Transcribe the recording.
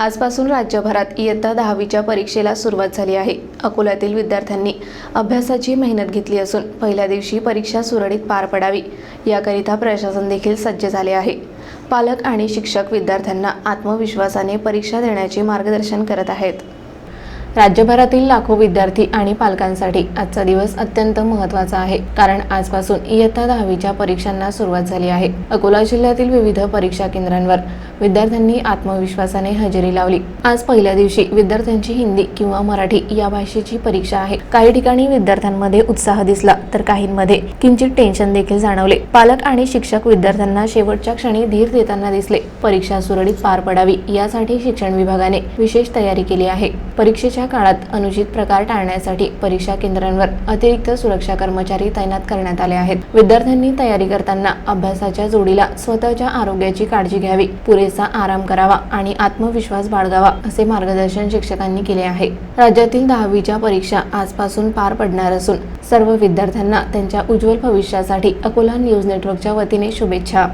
आजपासून राज्यभरात इयत्ता दहावीच्या परीक्षेला सुरुवात झाली आहे. अकोल्यातील विद्यार्थ्यांनी अभ्यासाची मेहनत घेतली असून पहिल्या दिवशी परीक्षा सुरळीत पार पडावी याकरिता प्रशासन देखील सज्ज झाले आहे. पालक आणि शिक्षक विद्यार्थ्यांना आत्मविश्वासाने परीक्षा देण्याचे मार्गदर्शन करत आहेत. राज्यभरातील लाखो विद्यार्थी आणि पालकांसाठी आजचा दिवस अत्यंत महत्त्वाचा आहे. कारण आजपासून इयत्ता दहावीच्या परीक्षांना सुरुवात झाली आहे. अकोला जिल्ह्यातील विविध परीक्षा केंद्रांवर विद्यार्थ्यांनी आत्मविश्वासाने हजेरी लावली. आज पहिल्या दिवशी विद्यार्थ्यांची हिंदी किंवा मराठी या भाषेची परीक्षा आहे. काही ठिकाणी विद्यार्थ्यांमध्ये उत्साह दिसला तर काहींमध्ये किंचित टेन्शन देखील जाणवले. पालक आणि शिक्षक विद्यार्थ्यांना शेवटच्या क्षणी धीर देताना दिसले. परीक्षा सुरळीत पार पडावी यासाठी शिक्षण विभागाने विशेष तयारी केली आहे. परीक्षेच्या काळात अनुचित प्रकार टाळण्यासाठी परीक्षा केंद्रांवर अतिरिक्त सुरक्षा कर्मचारी तैनात करण्यात आले आहेत. विद्यार्थ्यांनी तयारी करताना अभ्यासाच्या जोडीला स्वतःच्या आरोग्याची काळजी घ्यावी पुरेसा आराम करावा आणि आत्मविश्वास बाळगावा असे मार्गदर्शन शिक्षकांनी केले आहे. राज्यातील दहावीच्या परीक्षा आजपासून पार पडणार असून सर्व विद्यार्थ्यांना त्यांच्या उज्ज्वल भविष्यासाठी अकोला न्यूज नेटवर्कच्या वतीने शुभेच्छा.